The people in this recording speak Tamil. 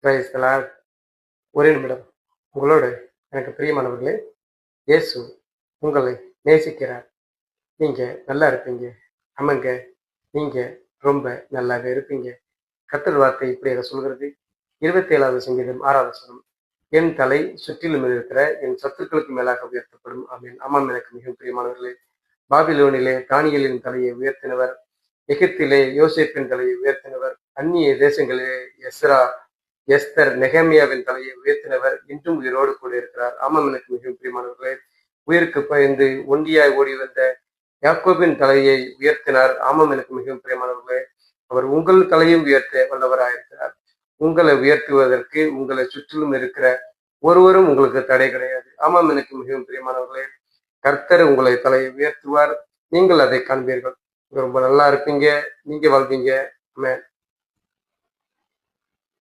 ஒரே நிமிடம். உங்களோடு எனக்கு பிரியமானவர்களே இயேசு உங்களை நேசிக்கிறார். நீங்கள் நல்லா இருப்பீங்க. ஆமாங்க. நீங்கள் ரொம்ப நல்லாவே இருப்பீங்க. கத்தல் வார்த்தை இப்படியாக சொல்கிறது. இருபத்தி ஏழாவது சங்கீதம் ஆறாவது சனம் என் தலை சுற்றிலும் இருக்கிற என் சத்துருக்களுக்கு மேலாக உயர்த்தப்படும். ஆமீன். ஆமாம் எனக்கு மிகவும் பிரியமானவர்களே. பாபிலோனிலே தானியலின் தலையை உயர்த்தினவர். எகிப்திலே யோசிப்பின் தலையை உயர்த்தினவர். அந்நிய தேசங்களிலே எஸ்ரா எஸ்தர் நெகமியாவின் தலையை உயர்த்தினவர் இன்றும் உயிரோடு கூட இருக்கிறார். ஆமாம் எனக்கு மிகவும் பிரியமானவர்களே உயிருக்கு பயந்து ஒண்டியாய் ஓடி வந்த யாக்கோபின் தலையை உயர்த்தினார். ஆமாம் எனக்கு மிகவும் பிரியமானவர்களே அவர் உங்கள் தலையும் உயர்த்த வல்லவராயிருக்கிறார். உங்களை உயர்த்துவதற்கு உங்களை சுற்றிலும் இருக்கிற ஒருவரும் உங்களுக்கு தடை கிடையாது. ஆமாம் எனக்கு மிகவும் பிரியமானவர்களே கர்த்தர் உங்களை தலையை உயர்த்துவார். நீங்கள் அதை காண்பீர்கள். ரொம்ப நல்லா இருப்பீங்க. நீங்க வாழ்வீங்க ஆமென்.